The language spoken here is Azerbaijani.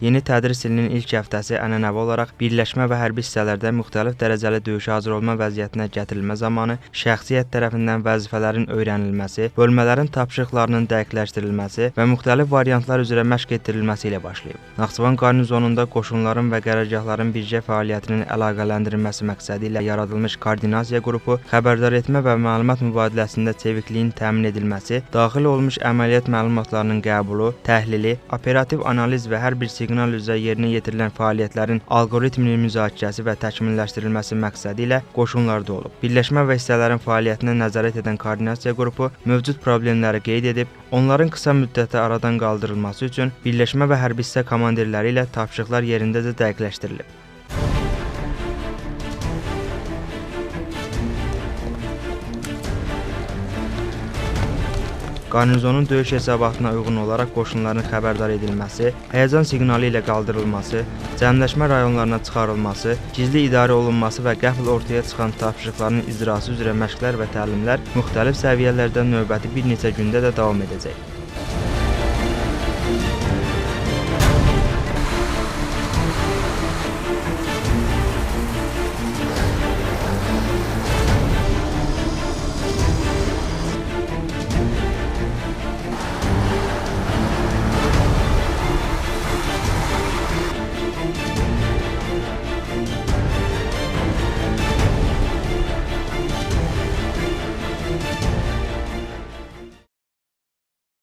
Yeni tədris ilinin ilk həftəsi ənənəvi olaraq birləşmə və hərbi hissələrdə müxtəlif dərəcəli döyüşə hazır olma vəziyyətinə gətirilmə zamanı şəxsi heyət tərəfindən vəzifələrin öyrənilməsi, bölmələrin tapşırıqlarının dəqiqləşdirilməsi və müxtəlif variantlar üzrə məşq etdirilməsi ilə başlayıb. Naxçıvan qarnizonunda qoşunların və qərargahların birgə fəaliyyətinin əlaqələndirilməsi məqsədi ilə yaradılmış koordinasiya qrupu xəbərdar etmə və məlumat mübadiləsində çevikliyin təmin edilməsi, daxil olmuş əməliyyat məlumatlarının qəbulu, təhlili, operativ analiz və hər bir siqnal üzrə yerinə yetirilən fəaliyyətlərin alqoritminin müzakirəsi və təkmilləşdirilməsi məqsədi ilə qoşunlarda olub. Birləşmə və hissələrin fəaliyyətinə nəzarət edən koordinasiya qrupu mövcud problemləri qeyd edib, onların qısa müddətdə aradan qaldırılması üçün birləşmə və hərbi hissə komandirləri ilə tapşırıqlar yerindəcə dəqiqləşdirilib. Qarnizonun döyüş hesabatına uyğun olaraq qoşunların xəbərdar edilməsi, həyəcan siqnalı ilə qaldırılması, cəmləşmə rayonlarına çıxarılması, gizli idarə olunması və qəfil ortaya çıxan tapşırıqların icrası üzrə məşqlər və təlimlər müxtəlif səviyyələrdə növbəti bir neçə gündə də davam edəcək.